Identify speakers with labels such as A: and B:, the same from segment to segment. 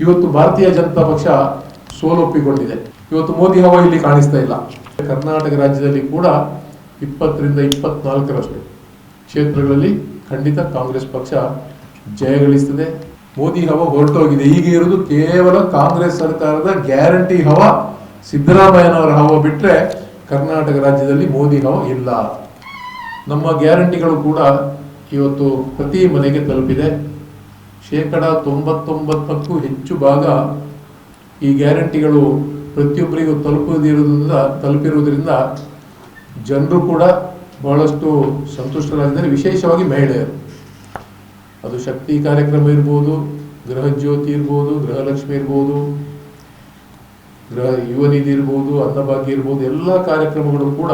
A: ಇವತ್ತು ಭಾರತೀಯ ಜನತಾ ಪಕ್ಷ ಸೋಲೊಪ್ಪಿಕೊಂಡಿದೆ. ಇವತ್ತು ಮೋದಿ ಹವಾ ಇಲ್ಲಿ ಕಾಣಿಸ್ತಾ ಇಲ್ಲ. ಕರ್ನಾಟಕ ರಾಜ್ಯದಲ್ಲಿ ಕೂಡ ಇಪ್ಪತ್ತರಿಂದ ಇಪ್ಪತ್ನಾಲ್ಕರಷ್ಟು ಕ್ಷೇತ್ರಗಳಲ್ಲಿ ಖಂಡಿತ ಕಾಂಗ್ರೆಸ್ ಪಕ್ಷ ಜಯಗಳಿಸ್ತದೆ ಮೋದಿ ಹವ ಹೊರಟೋಗಿದೆ. ಈಗ ಇರೋದು ಕೇವಲ ಕಾಂಗ್ರೆಸ್ ಸರ್ಕಾರದ ಗ್ಯಾರಂಟಿ ಹವ. ಸಿದ್ದರಾಮಯ್ಯನವರ ಹವ ಬಿಟ್ಟರೆ ಕರ್ನಾಟಕ ರಾಜ್ಯದಲ್ಲಿ ಮೋದಿ ಹವ ಇಲ್ಲ. ನಮ್ಮ ಗ್ಯಾರಂಟಿಗಳು ಕೂಡ ಇವತ್ತು ಪ್ರತಿ ಮನೆಗೆ ತಲುಪಿದೆ. ಶೇಕಡ ತೊಂಬತ್ತೊಂಬತ್ತಕ್ಕೂ ಹೆಚ್ಚು ಭಾಗ ಈ ಗ್ಯಾರಂಟಿಗಳು ಪ್ರತಿಯೊಬ್ಬರಿಗೂ ತಲುಪದಿರುವುದರಿಂದ ತಲುಪಿರುವುದರಿಂದ ಜನರು ಕೂಡ ಬಹಳಷ್ಟು ಸಂತುಷ್ಟರಾಗಿದ್ದಾರೆ ವಿಶೇಷವಾಗಿ ಮಹಿಳೆಯರು. ಅದು ಶಕ್ತಿ ಕಾರ್ಯಕ್ರಮ ಇರ್ಬೋದು ಗೃಹ ಜ್ಯೋತಿ ಇರ್ಬೋದು ಗೃಹಲಕ್ಷ್ಮಿ ಇರ್ಬೋದು ಗೃಹ ಯುವ ನಿಧಿ ಇರ್ಬೋದು ಅನ್ನಭಾಗ್ಯ ಇರ್ಬೋದು ಎಲ್ಲ ಕಾರ್ಯಕ್ರಮಗಳು ಕೂಡ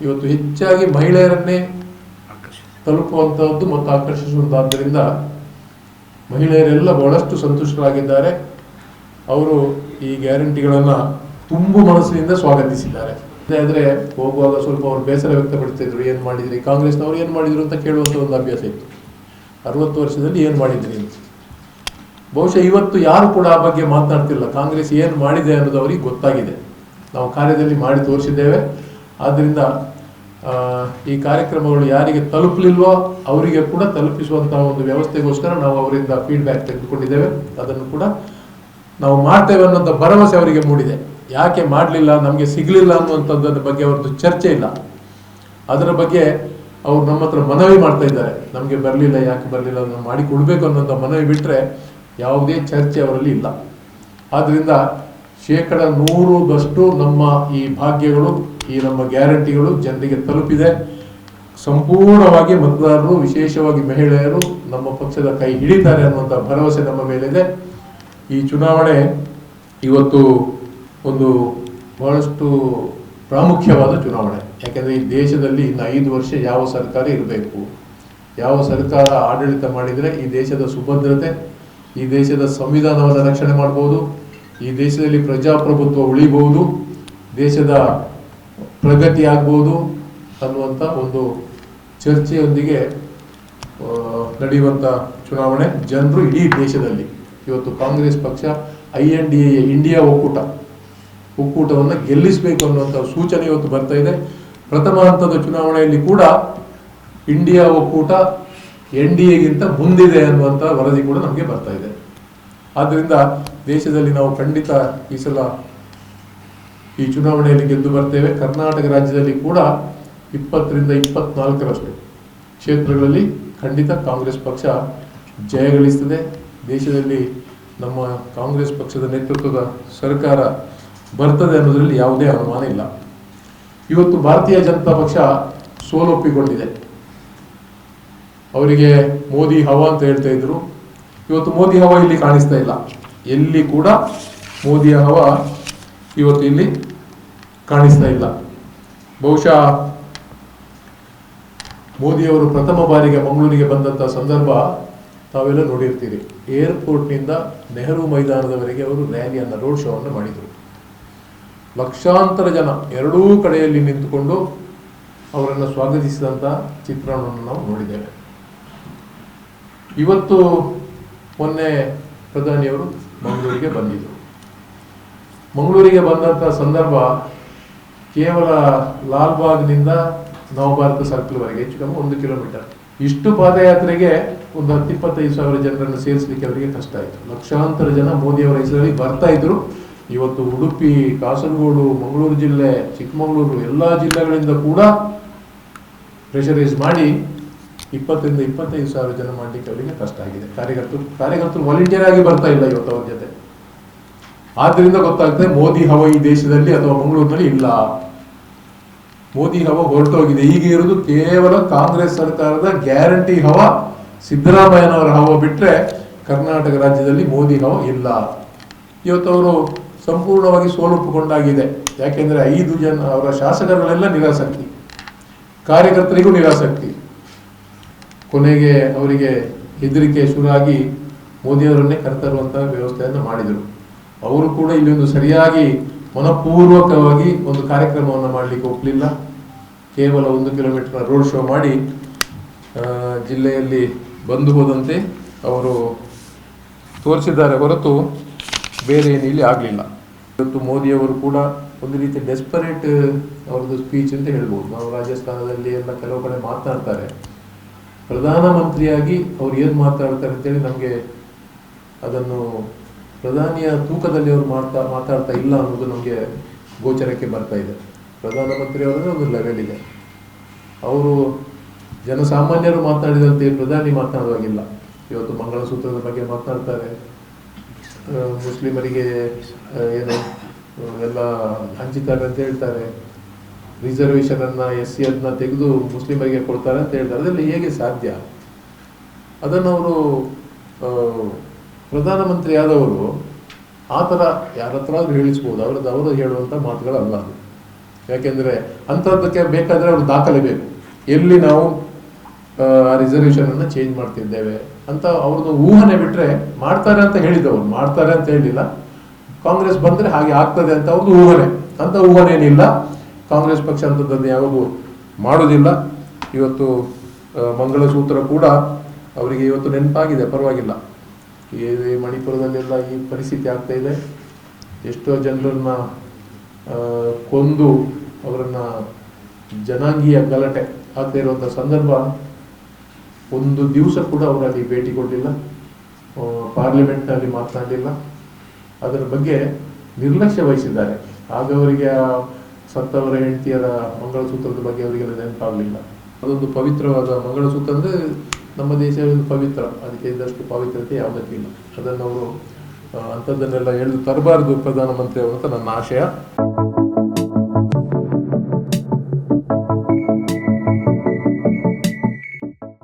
A: ಇವತ್ತು ಹೆಚ್ಚಾಗಿ ಮಹಿಳೆಯರನ್ನೇ ತಲುಪುವಂತಹದ್ದು ಮತ್ತು ಆಕರ್ಷಿಸುವಂತಹದ್ದರಿಂದ ಮಹಿಳೆಯರೆಲ್ಲ ಬಹಳಷ್ಟು ಸಂತುಷ್ಟರಾಗಿದ್ದಾರೆ. ಅವರು ಈ ಗ್ಯಾರಂಟಿಗಳನ್ನು ತುಂಬು ಮನಸ್ಸಿನಿಂದ ಸ್ವಾಗತಿಸಿದ್ದಾರೆ. ಆದರೆ ಹೋಗುವಾಗ ಸ್ವಲ್ಪ ಅವರು ಬೇಸರ ವ್ಯಕ್ತಪಡಿಸ್ತಿದ್ರು, ಏನು ಮಾಡಿದ್ರಿ? ಕಾಂಗ್ರೆಸ್ನವರು ಏನು ಮಾಡಿದ್ರು ಅಂತ ಕೇಳುವಂಥ ಒಂದು ಅಭ್ಯಾಸ ಇತ್ತು. ಅರವತ್ತು ವರ್ಷದಲ್ಲಿ ಏನು ಮಾಡಿದ್ರಿ ಅಂತ. ಬಹುಶಃ ಇವತ್ತು ಯಾರು ಕೂಡ ಆ ಬಗ್ಗೆ ಮಾತನಾಡ್ತಿಲ್ಲ. ಕಾಂಗ್ರೆಸ್ ಏನು ಮಾಡಿದೆ ಅನ್ನೋದು ಅವರಿಗೆ ಗೊತ್ತಾಗಿದೆ. ನಾವು ಕಾರ್ಯದಲ್ಲಿ ಮಾಡಿ ತೋರಿಸಿದ್ದೇವೆ. ಆದ್ದರಿಂದ ಈ ಕಾರ್ಯಕ್ರಮಗಳು ಯಾರಿಗೆ ತಲುಪಲಿಲ್ವೋ ಅವರಿಗೆ ಕೂಡ ತಲುಪಿಸುವಂತಹ ಒಂದು ವ್ಯವಸ್ಥೆಗೋಸ್ಕರ ನಾವು ಅವರಿಂದ ಫೀಡ್ಬ್ಯಾಕ್ ತೆಗೆದುಕೊಂಡಿದ್ದೇವೆ. ಅದನ್ನು ಕೂಡ ನಾವು ಮಾಡ್ತೇವೆ ಅನ್ನೋಂಥ ಭರವಸೆ ಅವರಿಗೆ ಮೂಡಿದೆ. ಯಾಕೆ ಮಾಡಲಿಲ್ಲ, ನಮಗೆ ಸಿಗಲಿಲ್ಲ ಅನ್ನುವಂಥದ್ದರ ಬಗ್ಗೆ ಅವರದ್ದು ಚರ್ಚೆ ಇಲ್ಲ. ಅದರ ಬಗ್ಗೆ ಅವ್ರು ನಮ್ಮ ಹತ್ರ ಮನವಿ ಮಾಡ್ತಾ ಇದ್ದಾರೆ. ನಮಗೆ ಬರಲಿಲ್ಲ, ಯಾಕೆ ಬರಲಿಲ್ಲ ಅದನ್ನು ಮಾಡಿ ಕೊಡಬೇಕು ಅನ್ನೋಂಥ ಮನವಿ ಬಿಟ್ಟರೆ ಯಾವುದೇ ಚರ್ಚೆ ಅವರಲ್ಲಿ ಇಲ್ಲ. ಆದ್ದರಿಂದ ಶೇಕಡ ನೂರದಷ್ಟು ನಮ್ಮ ಈ ಭಾಗ್ಯಗಳು, ಈ ನಮ್ಮ ಗ್ಯಾರಂಟಿಗಳು ಜನರಿಗೆ ತಲುಪಿದೆ. ಸಂಪೂರ್ಣವಾಗಿ ಮತದಾರರು, ವಿಶೇಷವಾಗಿ ಮಹಿಳೆಯರು ನಮ್ಮ ಪಕ್ಷದ ಕೈ ಹಿಡಿತಾರೆ ಅನ್ನುವಂಥ ಭರವಸೆ ನಮ್ಮ ಮೇಲಿದೆ. ಈ ಚುನಾವಣೆ ಇವತ್ತು ಒಂದು ಬಹಳಷ್ಟು ಪ್ರಾಮುಖ್ಯವಾದ ಚುನಾವಣೆ. ಯಾಕೆಂದರೆ ಈ ದೇಶದಲ್ಲಿ ಇನ್ನು ಐದು ವರ್ಷ ಯಾವ ಸರ್ಕಾರ ಇರಬೇಕು? ಯಾವ ಸರ್ಕಾರ ಆಡಳಿತ ಮಾಡಿದರೆ ಈ ದೇಶದ ಸುಭದ್ರತೆ, ಈ ದೇಶದ ಸಂವಿಧಾನವನ್ನು ರಕ್ಷಣೆ ಮಾಡ್ಬೋದು? ಈ ದೇಶದಲ್ಲಿ ಪ್ರಜಾಪ್ರಭುತ್ವ ಉಳಿಬಹುದು, ದೇಶದ ಪ್ರಗತಿ ಆಗ್ಬೋದು ಅನ್ನುವಂಥ ಒಂದು ಚರ್ಚೆಯೊಂದಿಗೆ ನಡೆಯುವಂಥ ಚುನಾವಣೆ ಜನರು ಇಡೀ ದೇಶದಲ್ಲಿ. ಇವತ್ತು ಕಾಂಗ್ರೆಸ್ ಪಕ್ಷ, I N D A India ಒಕ್ಕೂಟ, ಒಕ್ಕೂಟವನ್ನು ಗೆಲ್ಲಿಸಬೇಕು ಅನ್ನುವಂಥ ಸೂಚನೆ ಇವತ್ತು ಬರ್ತಾ ಇದೆ. ಪ್ರಥಮ ಹಂತದ ಚುನಾವಣೆಯಲ್ಲಿ ಕೂಡ ಇಂಡಿಯಾ ಒಕ್ಕೂಟ ಎನ್ ಡಿ ಎಗಿಂತ ಮುಂದಿದೆ ಅನ್ನುವಂಥ ವರದಿ ಕೂಡ ನಮಗೆ ಬರ್ತಾ ಇದೆ. ಆದ್ದರಿಂದ ದೇಶದಲ್ಲಿ ನಾವು ಖಂಡಿತ ಈ ಸಲ ಈ ಚುನಾವಣೆಯಲ್ಲಿ ಗೆದ್ದು ಬರ್ತೇವೆ. ಕರ್ನಾಟಕ ರಾಜ್ಯದಲ್ಲಿ ಕೂಡ ಇಪ್ಪತ್ತರಿಂದ ಇಪ್ಪತ್ನಾಲ್ಕರಷ್ಟು ಕ್ಷೇತ್ರಗಳಲ್ಲಿ ಖಂಡಿತ ಕಾಂಗ್ರೆಸ್ ಪಕ್ಷ ಜಯಗಳಿಸ್ತದೆ ದೇಶದಲ್ಲಿ ನಮ್ಮ ಕಾಂಗ್ರೆಸ್ ಪಕ್ಷದ ನೇತೃತ್ವದ ಸರ್ಕಾರ ಬರ್ತದೆ ಅನ್ನೋದರಲ್ಲಿ ಯಾವುದೇ ಅನುಮಾನ ಇಲ್ಲ. ಇವತ್ತು ಭಾರತೀಯ ಜನತಾ ಪಕ್ಷ ಸೋಲೊಪ್ಪಿಕೊಂಡಿದೆ. ಅವರಿಗೆ ಮೋದಿ ಹವಾ ಅಂತ ಹೇಳ್ತಾ ಇದ್ರು. ಇವತ್ತು ಮೋದಿ ಹವ ಇಲ್ಲಿ ಕಾಣಿಸ್ತಾ ಇಲ್ಲ. ಎಲ್ಲಿ ಕೂಡ ಮೋದಿಯ ಹವ ಇವತ್ತು ಇಲ್ಲಿ ಕಾಣಿಸ್ತಾ ಇಲ್ಲ. ಬಹುಶಃ ಮೋದಿಯವರು ಪ್ರಥಮ ಬಾರಿಗೆ ಮಂಗಳೂರಿಗೆ ಬಂದಂಥ ಸಂದರ್ಭ ತಾವೆಲ್ಲ ನೋಡಿರ್ತೀರಿ. ಏರ್ಪೋರ್ಟ್ನಿಂದ ನೆಹರು ಮೈದಾನದವರೆಗೆ ಅವರು ರ್ಯಾಲಿಯನ್ನು, ರೋಡ್ ಶೋವನ್ನು ಮಾಡಿದರು. ಲಕ್ಷಾಂತರ ಜನ ಎರಡೂ ಕಡೆಯಲ್ಲಿ ನಿಂತುಕೊಂಡು ಅವರನ್ನು ಸ್ವಾಗತಿಸಿದಂಥ ಚಿತ್ರಣವನ್ನು ನಾವು ನೋಡಿದ್ದೇವೆ. ಇವತ್ತು ಮೊನ್ನೆ ಪ್ರಧಾನಿಯವರು ಮಂಗಳೂರಿಗೆ ಬಂದಿದ್ದರು ಮಂಗಳೂರಿಗೆ ಬಂದಂಥ ಸಂದರ್ಭ ಕೇವಲ ಲಾಲ್ಬಾಗ್ನಿಂದ ನವಭಾರತ ಸರ್ಕಲ್ವರೆಗೆ, ಹೆಚ್ಚು ಕಮ್ಮಿ ಒಂದು ಕಿಲೋಮೀಟರ್. ಇಷ್ಟು ಪಾದಯಾತ್ರೆಗೆ ಒಂದು ಹತ್ತು ಇಪ್ಪತ್ತೈದು ಸಾವಿರ ಜನರನ್ನು ಸೇರಿಸಲಿಕ್ಕೆ ಅವರಿಗೆ ಕಷ್ಟ ಆಯಿತು. ಲಕ್ಷಾಂತರ ಜನ ಮೋದಿಯವರ ಹೆಸರಲ್ಲಿ ಬರ್ತಾ ಇದ್ರು. ಇವತ್ತು ಉಡುಪಿ, ಕಾಸರಗೋಡು, ಮಂಗಳೂರು ಜಿಲ್ಲೆ, ಚಿಕ್ಕಮಗಳೂರು, ಎಲ್ಲ ಜಿಲ್ಲೆಗಳಿಂದ ಕೂಡ ಪ್ರೆಷರೈಸ್ ಮಾಡಿ ಇಪ್ಪತ್ತರಿಂದ ಇಪ್ಪತ್ತೈದು ಸಾವಿರ ಜನ ಮಾಡಲಿಕ್ಕೆ ಅವರಿಗೆ ಕಷ್ಟ ಆಗಿದೆ. ಕಾರ್ಯಕರ್ತರು ಕಾರ್ಯಕರ್ತರು ವಾಲಂಟಿಯರ್ ಆಗಿ ಬರ್ತಾ ಇಲ್ಲ ಇವತ್ತು ಅವ್ರ ಜೊತೆ. ಆದ್ದರಿಂದ ಗೊತ್ತಾಗ್ತದೆ ಮೋದಿ ಹವ ಈ ದೇಶದಲ್ಲಿ ಅಥವಾ ಮಂಗಳೂರಿನಲ್ಲಿ ಇಲ್ಲ. ಮೋದಿ ಹವ ಹೊರಟೋಗಿದೆ. ಈಗ ಇರುವುದು ಕೇವಲ ಕಾಂಗ್ರೆಸ್ ಸರ್ಕಾರದ ಗ್ಯಾರಂಟಿ ಹವ. ಸಿದ್ದರಾಮಯ್ಯನವರ ಹವ ಬಿಟ್ರೆ ಕರ್ನಾಟಕ ರಾಜ್ಯದಲ್ಲಿ ಮೋದಿ ಹವ ಇಲ್ಲ. ಇವತ್ತು ಅವರು ಸಂಪೂರ್ಣವಾಗಿ ಸೋಲೊಪ್ಪುಕೊಂಡಾಗಿದೆ. ಯಾಕೆಂದರೆ ಐದು ಜನ ಅವರ ಶಾಸಕರುಗಳೆಲ್ಲ ನಿರಾಸಕ್ತಿ. ಕಾರ್ಯಕರ್ತರಿಗೂ ನಿರಾಸಕ್ತಿ. ಕೊನೆಗೆ ಅವರಿಗೆ ಹೆದರಿಕೆ ಶುರುವಾಗಿ ಮೋದಿಯವರನ್ನೇ ಕರೆತರುವಂತಹ ವ್ಯವಸ್ಥೆಯನ್ನು ಮಾಡಿದರು. ಅವರು ಕೂಡ ಇಲ್ಲಿ ಸರಿಯಾಗಿ ಮನಪೂರ್ವಕವಾಗಿ ಒಂದು ಕಾರ್ಯಕ್ರಮವನ್ನು ಮಾಡಲಿಕ್ಕೆ ಒಪ್ಪಲಿಲ್ಲ ಕೇವಲ ಒಂದು ಕಿಲೋಮೀಟರ್ ರೋಡ್ ಶೋ ಮಾಡಿ ಜಿಲ್ಲೆಯಲ್ಲಿ ಬಂದು ಹೋದಂತೆ ಅವರು ತೋರಿಸಿದ್ದಾರೆ ಹೊರತು ಬೇರೆ ಏನು ಇಲ್ಲಿ ಆಗಲಿಲ್ಲ. ಇವತ್ತು ಮೋದಿಯವರು ಕೂಡ ಒಂದು ರೀತಿ ಡೆಸ್ಪರೇಟ್ ಅವ್ರದ್ದು ಸ್ಪೀಚ್ ಅಂತ ಹೇಳ್ಬೋದು. ನಾವು ರಾಜಸ್ಥಾನದಲ್ಲಿ ಎಲ್ಲ ಕೆಲವು ಕಡೆ ಮಾತನಾಡ್ತಾರೆ ಪ್ರಧಾನಮಂತ್ರಿಯಾಗಿ ಅವ್ರು ಏನು ಮಾತಾಡ್ತಾರೆ ಅಂತೇಳಿ ನಮಗೆ ಅದನ್ನು ಪ್ರಧಾನಿಯ ತೂಕದಲ್ಲಿ ಅವರು ಮಾತಾ ಮಾತಾಡ್ತಾ ಇಲ್ಲ ಅನ್ನೋದು ನಮಗೆ ಗೋಚರಕ್ಕೆ ಬರ್ತಾ ಇದೆ. ಪ್ರಧಾನಮಂತ್ರಿ ಅವರ ಒಂದು ಲೆವೆಲ್ ಇದೆ. ಅವರು ಜನಸಾಮಾನ್ಯರು ಮಾತಾಡಿದಂತೆ ಪ್ರಧಾನಿ ಮಾತನಾಡುವಾಗಿಲ್ಲ ಇವತ್ತು ಮಂಗಳಸೂತ್ರದ ಬಗ್ಗೆ ಮಾತನಾಡ್ತಾರೆ ಮುಸ್ಲಿಮರಿಗೆ ಏನು, ಎಲ್ಲ ಹಂಚಿದ್ದಾರೆ ಅಂತ ಹೇಳ್ತಾರೆ. ರಿಸರ್ವೇಶನ್ ಅನ್ನ ಎಸ್ ಸಿ ಅದನ್ನ ತೆಗೆದು ಮುಸ್ಲಿಮರಿಗೆ ಕೊಡ್ತಾರೆ ಅಂತ ಹೇಳ್ತಾರೆ. ಅದರಲ್ಲಿ ಹೇಗೆ ಸಾಧ್ಯ? ಅದನ್ನು ಅವರು ಪ್ರಧಾನಮಂತ್ರಿ ಆದವರು ಆ ಥರ ಯಾರ ಹತ್ರ ಆದರೂ ಹೇಳಿಸ್ಬೋದು. ಅವ್ರದ್ದು ಅವರು ಹೇಳುವಂಥ ಮಾತುಗಳಲ್ಲ ಅದು. ಯಾಕೆಂದರೆ ಅಂಥದ್ದಕ್ಕೆ ಬೇಕಾದರೆ ಅವ್ರು ದಾಖಲೆ ಬೇಕು ಎಲ್ಲಿ ನಾವು ರಿಸರ್ವೇಷನನ್ನು ಚೇಂಜ್ ಮಾಡ್ತಿದ್ದೇವೆ ಅಂತ ಅವ್ರದ್ದು ಊಹನೆ ಬಿಟ್ಟರೆ ಮಾಡ್ತಾರೆ ಅಂತ ಹೇಳಿದ್ದವರು ಮಾಡ್ತಾರೆ ಅಂತ ಹೇಳಿಲ್ಲ. ಕಾಂಗ್ರೆಸ್ ಬಂದರೆ ಹಾಗೆ ಆಗ್ತದೆ ಅಂತ ಅವ್ರದ್ದು ಊಹನೆ. ಅಂಥ ಊಹನೆ ಏನಿಲ್ಲ. ಕಾಂಗ್ರೆಸ್ ಪಕ್ಷ ಅಂಥದ್ದನ್ನು ಯಾವಾಗೂ ಮಾಡೋದಿಲ್ಲ. ಇವತ್ತು ಮಂಗಳಸೂತ್ರ ಕೂಡ ಅವರಿಗೆ ಇವತ್ತು ನೆನಪಾಗಿದೆ, ಪರವಾಗಿಲ್ಲ. ಈ ಮಣಿಪುರದಲ್ಲೆಲ್ಲ ಈ ಪರಿಸ್ಥಿತಿ ಆಗ್ತಾ ಇದೆ. ಎಷ್ಟೋ ಜನರನ್ನ ಕೊಂದು ಅವರನ್ನ ಜನಾಂಗೀಯ ಗಲಾಟೆ ಆಗ್ತಾ ಇರುವಂಥ ಸಂದರ್ಭ ಒಂದು ದಿವಸ ಕೂಡ ಅವರಲ್ಲಿ ಭೇಟಿ ಕೊಡಲಿಲ್ಲ. ಪಾರ್ಲಿಮೆಂಟ್ನಲ್ಲಿ ಮಾತನಾಡಲಿಲ್ಲ. ಅದರ ಬಗ್ಗೆ ನಿರ್ಲಕ್ಷ್ಯ ವಹಿಸಿದ್ದಾರೆ. ಆಗ ಅವರಿಗೆ ಸತ್ತವರ ಹೆಂಡತಿಯರ ಮಂಗಳಸೂತ್ರದ ಬಗ್ಗೆ ಅವರಿಗೆಲ್ಲ ನೆನಪಾಗಲಿಲ್ಲ. ಅದೊಂದು ಪವಿತ್ರವಾದ ಮಂಗಳಸೂತ್ರ ಅಂದರೆ ನಮ್ಮ ದೇಶ ಪವಿತ್ರ. ಅದಕ್ಕೆ ಇದ್ದಷ್ಟು ಪವಿತ್ರತೆ ಯಾವುದಕ್ಕಿಲ್ಲ ಅದನ್ನು ಅವರು ಅಂಥದ್ದನ್ನೆಲ್ಲ ಎಳೆದು ತರಬಾರದು ಪ್ರಧಾನಮಂತ್ರಿ ಅವರು ನನ್ನ ಆಶಯ.